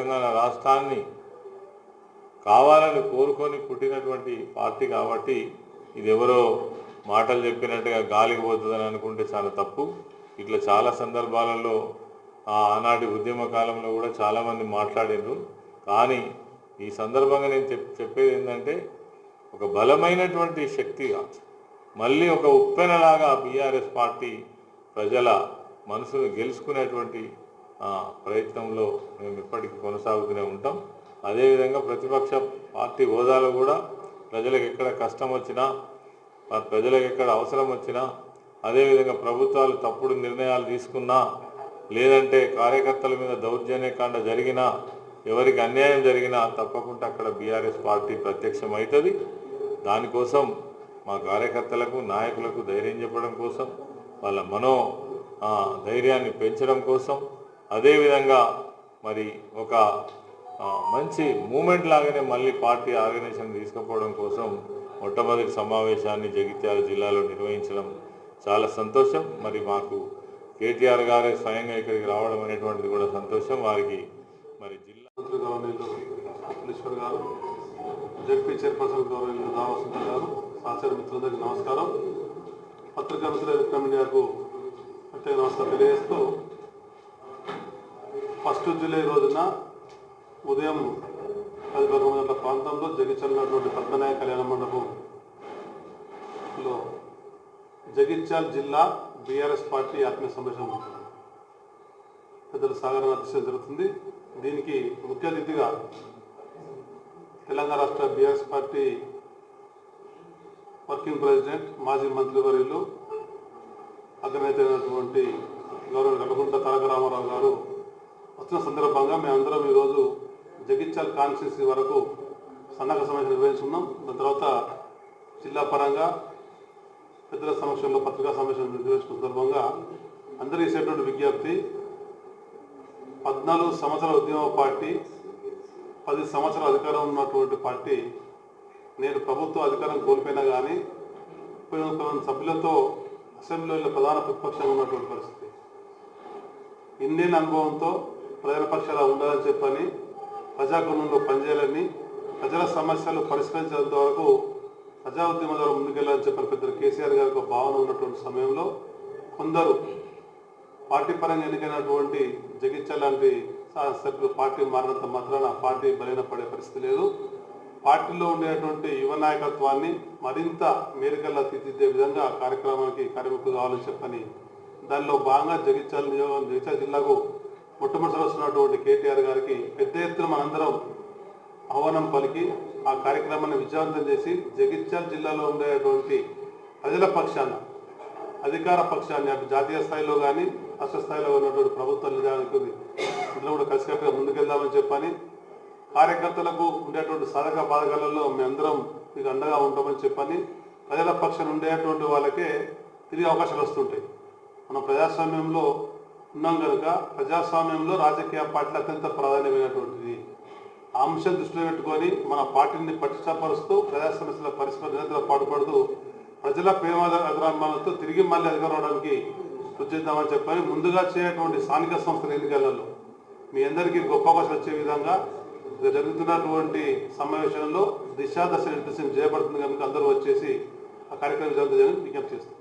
తెలంగాణ రాష్ట్రాన్ని కావాలని కోరుకొని పుట్టినటువంటి పార్టీ కాబట్టి ఇది ఎవరో మాటలు చెప్పినట్టుగా గాలికి పోతుందని అనుకుంటే చాలా తప్పు. ఇట్లా చాలా సందర్భాలలో ఆనాటి ఉద్యమ కాలంలో కూడా చాలామంది మాట్లాడారు కానీ ఈ సందర్భంగా నేను చెప్ చెప్పేది ఏంటంటే ఒక బలమైనటువంటి శక్తిగా మళ్ళీ ఒక ఉప్పెనలాగా బీఆర్ఎస్ పార్టీ ప్రజల మనసును గెలుచుకునేటువంటి ప్రయత్నంలో మేము ఇప్పటికీ కొనసాగుతూనే ఉంటాం. అదేవిధంగా ప్రతిపక్ష పార్టీ హోదాలో కూడా ప్రజలకు ఎక్కడ కష్టం వచ్చినా ప్రజలకు ఎక్కడ అవసరం వచ్చినా అదేవిధంగా ప్రభుత్వాలు తప్పుడు నిర్ణయాలు తీసుకున్నా లేదంటే కార్యకర్తల మీద దౌర్జన్యకాండ జరిగినా ఎవరికి అన్యాయం జరిగినా తప్పకుండా అక్కడ బీఆర్ఎస్ పార్టీ ప్రత్యక్షమవుతుంది. దానికోసం మా కార్యకర్తలకు నాయకులకు ధైర్యం చెప్పడం కోసం వాళ్ళ మనో ధైర్యాన్ని పెంచడం కోసం అదేవిధంగా మరి ఒక మంచి మూమెంట్ లాగానే మళ్ళీ పార్టీ ఆర్గనైజేషన్ తీసుకుపోవడం కోసం మొట్టమొదటి సమావేశాన్ని జగిత్యాల జిల్లాలో నిర్వహించడం చాలా సంతోషం. మరి మాకు కేటీఆర్ గారే స్వయంగా ఇక్కడికి రావడం అనేటువంటిది కూడా సంతోషం. వారికి మరి జిల్లా మంత్రి గౌరవనీయులు ముప్పలేశ్వర్ గారు జడ్పీ చైర్పర్సన్ గౌరవనీయులు దావసంత గారు సహచర మిత్రులందరికీ నమస్కారం. పత్రికా మిత్రులు ఎలక్ట్రానిక్ మీడియాకు ప్రత్యేక నమస్కారం తెలియజేస్తూ ఫస్ట్ జూలై రోజున ఉదయం పది పదకొండు గంటల ప్రాంతంలో జగిత్యాలన్నటువంటి పద్మనాయ కళ్యాణ మండపంలో జగిత్యాల జిల్లా బీఆర్ఎస్ పార్టీ ఆత్మీయ సమావేశం పెద్దల సాగర అధ్యక్షత జరుగుతుంది. దీనికి ముఖ్య అతిథిగా తెలంగాణ రాష్ట్ర బీఆర్ఎస్ పార్టీ వర్కింగ్ ప్రెసిడెంట్ మాజీ మంత్రివర్యులు అగ్రనేత అయినటువంటి గౌరవ గడగుంట తారక రామారావు గారు వచ్చిన సందర్భంగా మేమందరం ఈరోజు జగిత్యాల కాన్స్టిట్యూన్సీ వరకు సన్నగ సమావేశం నిర్వహించుకున్నాం. దాని తర్వాత జిల్లా పరంగా పెద్దల సమక్షంలో పత్రికా సమావేశం నిర్వహించిన సందర్భంగా అందరూ ఇచ్చేటువంటి విజ్ఞప్తి పద్నాలుగు సంవత్సరాల ఉద్యమ పార్టీ పది సంవత్సరాల అధికారం ఉన్నటువంటి పార్టీ నేను ప్రభుత్వ అధికారం కోల్పోయినా కానీ పోయిన కొంతమంది సభ్యులతో అసెంబ్లీలో ప్రధాన ప్రతిపక్షంగా ఉన్నటువంటి పరిస్థితి. ఇన్నేళ్ళ అనుభవంతో ప్రజల పక్షాల ఉండాలని చెప్పని ప్రజాగుణంలో పనిచేయాలని ప్రజల సమస్యలు పరిష్కరించేంత వరకు ప్రజా ఉద్యమం ద్వారా ముందుకెళ్ళాలని చెప్పని పెద్దలు కేసీఆర్ గారికి ఒక భావన ఉన్నటువంటి సమయంలో కొందరు పార్టీ పరంగా ఎన్నికైనటువంటి జగిత్యాల లాంటి సభ్యులు పార్టీ మారినంత మాత్రాన పార్టీ బలైన పడే పరిస్థితి లేదు. పార్టీలో ఉండేటువంటి యువ నాయకత్వాన్ని మరింత మేరకల్లా తీర్చిదే విధంగా కార్యక్రమానికి కార్మికులు కావాలని చెప్పని దానిలో భాగంగా జగిత్యాల నియోజకవర్గం జగిత్యాల జిల్లాకు మొట్టమొదటి వస్తున్నటువంటి కేటీఆర్ గారికి పెద్ద ఎత్తున మనందరం ఆహ్వానం పలికి ఆ కార్యక్రమాన్ని విజయవంతం చేసి జగిత్యాల జిల్లాలో ఉండేటువంటి ప్రజల పక్షాన అధికార పక్షాన్ని అటు జాతీయ స్థాయిలో కానీ రాష్ట్ర స్థాయిలో ఉన్నటువంటి ప్రభుత్వం నిజానికి ఇందులో కూడా కలిసికట్టుగా ముందుకెళ్దామని చెప్పని కార్యకర్తలకు ఉండేటువంటి సాధక బాధకాలలో మేమందరం మీకు అండగా ఉంటామని చెప్పని ప్రజల పక్షాన ఉండేటువంటి వాళ్ళకే తిరిగి అవకాశాలు వస్తుంటాయి. మన ప్రజాస్వామ్యంలో ఉన్నాం కనుక ప్రజాస్వామ్యంలో రాజకీయ పార్టీలు అత్యంత ప్రాధాన్యమైనటువంటిది. ఆ అంశం దృష్టిలో పెట్టుకొని మన పార్టీని పటిష్టపరుస్తూ ప్రజా సమస్యల పరిష్కరణ పాటుపడుతూ ప్రజల ప్రేమ అభిరామాలతో తిరిగి మళ్ళీ అధికారం అవడానికి కృషి చెప్పని ముందుగా చేయటువంటి స్థానిక సంస్థల ఎన్నికలలో మీ అందరికీ గొప్ప అవకాశం వచ్చే విధంగా జరుగుతున్నటువంటి సమావేశంలో దిశా దశ నిర్దేశం చేయబడుతుంది కనుక అందరూ వచ్చేసి ఆ కార్యక్రమం జరుగుతుందని విజ్ఞప్తి చేస్తాం